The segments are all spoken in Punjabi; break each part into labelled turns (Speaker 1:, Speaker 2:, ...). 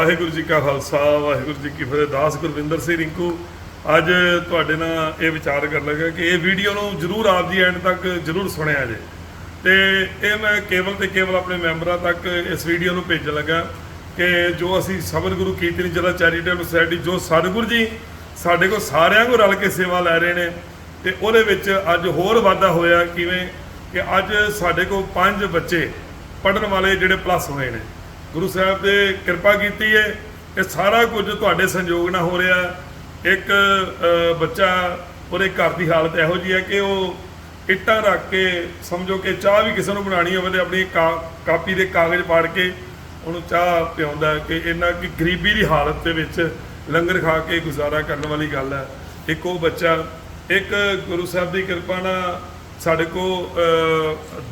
Speaker 1: ਵਾਹਿਗੁਰੂ ਜੀ ਕਾ ਖਾਲਸਾ, ਵਾਹਿਗੁਰੂ ਜੀ ਕੀ ਫਤਿਹ। ਦਾਸ ਗੁਰਵਿੰਦਰ ਸਿੰਘ ਰਿੰਕੂ, ਅੱਜ ਤੁਹਾਡੇ ਨਾਲ ਇਹ ਵਿਚਾਰ ਕਰਨ ਲੱਗਾ ਕਿ ਇਹ ਵੀਡੀਓ ਨੂੰ ਜਰੂਰ ਆਪ ਜੀ ਐਂਡ ਤੱਕ ਜਰੂਰ ਸੁਣਿਆ ਜੇ। ਤੇ ਇਹ ਮੈਂ ਕੇਵਲ ਤੇ ਕੇਵਲ ਆਪਣੇ ਮੈਂਬਰਾਂ ਤੱਕ ਇਸ ਵੀਡੀਓ ਨੂੰ ਭੇਜਣ ਲੱਗਾ ਕਿ ਜੋ ਅਸੀਂ ਸਬਰ ਗੁਰੂ ਕੀਰਤਨੀ ਜਲਾ ਚੈਰੀਟੇਬਲ ਸੋਸਾਇਟੀ, ਜੋ ਸਤਿਗੁਰੂ ਜੀ ਸਾਡੇ ਕੋਲ ਸਾਰਿਆਂ ਕੋਲ ਰਲ ਕੇ ਸੇਵਾ ਲੈ ਰਹੇ ਨੇ, ਤੇ ਉਹਦੇ ਵਿੱਚ ਅੱਜ ਹੋਰ ਵਾਧਾ ਹੋਇਆ, ਕਿਵੇਂ ਕਿ ਅੱਜ ਸਾਡੇ ਕੋਲ ਪੰਜ ਬੱਚੇ ਪੜਨ ਵਾਲੇ ਜਿਹੜੇ ਪਲੱਸ ਹੋਏ ਨੇ। ਗੁਰੂ ਸਾਹਿਬ ਦੇ ਕਿਰਪਾ ਕੀਤੀ ਹੈ ਇਹ ਸਾਰਾ ਕੁਝ ਤੁਹਾਡੇ ਸੰਯੋਗ ਨਾਲ ਹੋ ਰਿਹਾ। ਇੱਕ ਬੱਚਾ ਉਹਦੇ ਘਰ ਦੀ ਹਾਲਤ ਇਹੋ ਜੀ ਹੈ ਕਿ ਉਹ ਇੱਟਾਂ ਰੱਖ ਕੇ ਸਮਝੋ ਕਿ ਚਾਹ ਵੀ ਕਿਸੇ ਨੂੰ ਬਣਾਣੀ ਹੋਵੇ ਤੇ ਆਪਣੀ ਕਾ- ਕਾਪੀ ਦੇ ਕਾਗਜ਼ ਪਾੜ ਕੇ ਉਹਨੂੰ ਚਾਹ ਪਿਆਉਂਦਾ ਕਿ ਇੰਨਾ ਕਿ ਗਰੀਬੀ ਦੀ ਹਾਲਤ ਦੇ ਵਿੱਚ ਲੰਗਰ ਖਾ ਕੇ ਗੁਜ਼ਾਰਾ ਕਰਨ ਵਾਲੀ ਗੱਲ ਹੈ। ਇੱਕ ਉਹ ਬੱਚਾ, ਇੱਕ ਗੁਰੂ ਸਾਹਿਬ ਦੀ ਕਿਰਪਾ ਨਾਲ ਸਾਡੇ ਕੋਲ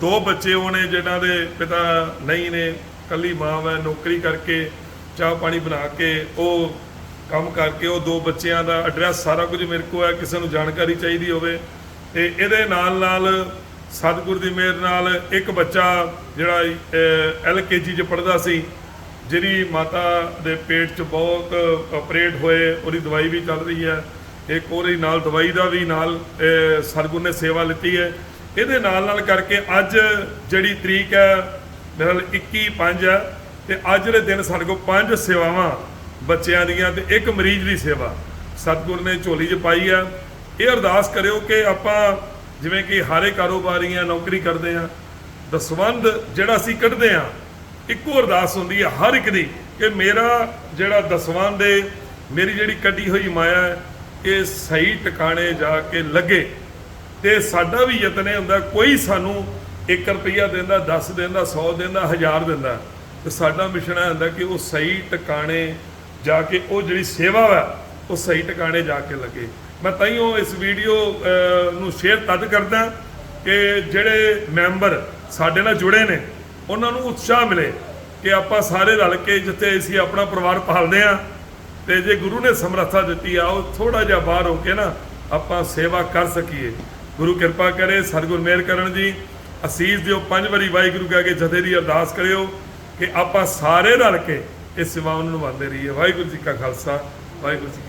Speaker 1: ਦੋ ਬੱਚੇ ਉਹ ਨੇ ਜਿਨ੍ਹਾਂ ਦੇ ਪਿਤਾ ਨਹੀਂ ਨੇ। ਕੱਲੀ ਮਾਂ ਹੈ ਨੌਕਰੀ ਕਰਕੇ ਚਾਹ ਪਾਣੀ ਬਣਾ ਕੇ ਉਹ ਕੰਮ ਕਰਕੇ ਉਹ ਦੋ ਬੱਚਿਆਂ ਦਾ ਐਡਰੈਸ ਸਾਰਾ ਕੁਝ ਮੇਰੇ ਕੋਲ ਹੈ, ਕਿਸੇ ਨੂੰ ਜਾਣਕਾਰੀ ਚਾਹੀਦੀ ਹੋਵੇ। ਤੇ ਇਹਦੇ ਨਾਲ ਨਾਲ ਸਤਿਗੁਰ ਦੀ ਮਿਹਰ ਨਾਲ ਇੱਕ ਬੱਚਾ ਜਿਹੜਾ ਐਲਕੇਜੀ ਚ ਪੜਦਾ ਸੀ ਜਿਹੜੀ ਮਾਤਾ ਦੇ ਪੇਟ 'ਚ ਬਹੁਤ ਆਪਰੇਟ ਹੋਏ, ਉਹਦੀ ਦਵਾਈ ਵੀ ਚੱਲ ਰਹੀ ਹੈ। ਇੱਕ ਉਹਦੇ ਨਾਲ ਦਵਾਈ ਦਾ ਵੀ ਨਾਲ ਸਤਿਗੁਰ ਨੇ ਸੇਵਾ ਲਿੱਤੀ ਹੈ। ਇਹਦੇ ਨਾਲ ਨਾਲ ਕਰਕੇ ਅੱਜ ਜਿਹੜੀ ਤਰੀਕ ਹੈ ਮੇਰੇ ਨਾਲ 21 5 ਹੈ ਤੇ ਅੱਜ ਦੇ ਦਿਨ ਸਾਡੇ ਕੋਲ ਪੰਜ ਸੇਵਾਵਾਂ ਬੱਚਿਆਂ ਦੀਆਂ ਤੇ ਇੱਕ ਮਰੀਜ਼ ਦੀ ਸੇਵਾ। ਸਤਿਗੁਰ ਨੇ ਝੋਲੀ 'ਚ ਪਾਈ ਆ। ਇਹ ਅਰਦਾਸ ਕਰਿਓ ਕਿ ਆਪਾਂ ਜਿਵੇਂ ਕਿ ਹਾਰੇ ਕਾਰੋਬਾਰੀ ਕਾਰੋਬਾਰੀਆਂ ਨੌਕਰੀ ਕਰਦੇ ਆ ਦਸਵੰਧ ਜਿਹੜਾ ਅਸੀਂ ਕੱਢਦੇ ਆ, ਇੱਕੋ ਅਰਦਾਸ ਹੁੰਦੀ ਹੈ ਹਰ ਇੱਕ ਦੀ ਕਿ ਮੇਰਾ ਜਿਹੜਾ ਦਸਵੰਧ ਹੈ ਮੇਰੀ ਜਿਹੜੀ ਕੱਢੀ ਹੋਈ ਮਾਇਆ ਹੈ ਇਹ ਸਹੀ ਟਿਕਾਣੇ ਜਾ ਕੇ ਲੱਗੇ। ਤੇ ਸਾਡਾ ਵੀ ਯਤਨ ਇਹ ਹੁੰਦਾ, ਕੋਈ ਸਾਨੂੰ 1 ਰੁਪਿਆ ਦਿੰਦਾ 10 ਦਿੰਦਾ 100 ਦਿੰਦਾ 1000 ਦਿੰਦਾ। ਤੇ ਸਾਡਾ ਮਿਸ਼ਨ ਇਹ ਹੁੰਦਾ ਕਿ ਉਹ ਸਹੀ ਟਿਕਾਣੇ ਜਾ ਕੇ, ਉਹ ਜਿਹੜੀ ਸੇਵਾ ਹੈ ਉਹ ਸਹੀ ਟਿਕਾਣੇ ਜਾ ਕੇ ਲੱਗੇ। ਮੈਂ ਤਾਈਓ ਇਸ ਵੀਡੀਓ ਨੂੰ ਸ਼ੇਅਰ ਤਦ ਕਰਦਾ ਕਿ ਜਿਹੜੇ ਮੈਂਬਰ ਸਾਡੇ ਨਾਲ ਜੁੜੇ ਨੇ, ਉਹਨਾਂ ਨੂੰ ਉਤਸ਼ਾਹ ਮਿਲੇ ਕਿ ਆਪਾਂ ਸਾਰੇ ਰਲ ਕੇ ਜਿੱਥੇ ਅਸੀਂ ਆਪਣਾ ਪਰਿਵਾਰ ਪਾਲਦੇ ਆ ਤੇ ਜੇ ਗੁਰੂ ਨੇ ਸਮਰੱਥਾ ਦਿੱਤੀ ਆ, ਉਹ ਥੋੜਾ ਜਿਹਾ ਬਾਹਰ ਹੋ ਕੇ ਨਾ ਆਪਾਂ ਸੇਵਾ ਕਰ ਸਕੀਏ। ਗੁਰੂ ਕਿਰਪਾ ਕਰੇ ਸਤਿਗੁਰ ਮਿਹਰ ਕਰਨ ਜੀ ਅਸੀਸ ਦਿਓ, ਪੰਜ ਵਾਰੀ ਵਾਹਿਗੁਰੂ ਕਹਿ ਕੇ ਜਥੇ ਦੀ ਅਰਦਾਸ ਕਰਿਓ ਕਿ ਆਪਾਂ ਸਾਰੇ ਰਲ ਕੇ ਇਸ ਸੇਵਾਵਾਂ ਨੂੰ ਨਿਭਾਉਂਦੇ ਰਹੀਏ। ਵਾਹਿਗੁਰੂ ਜੀ ਕਾ ਖਾਲਸਾ, ਵਾਹਿਗੁਰੂ ਜੀ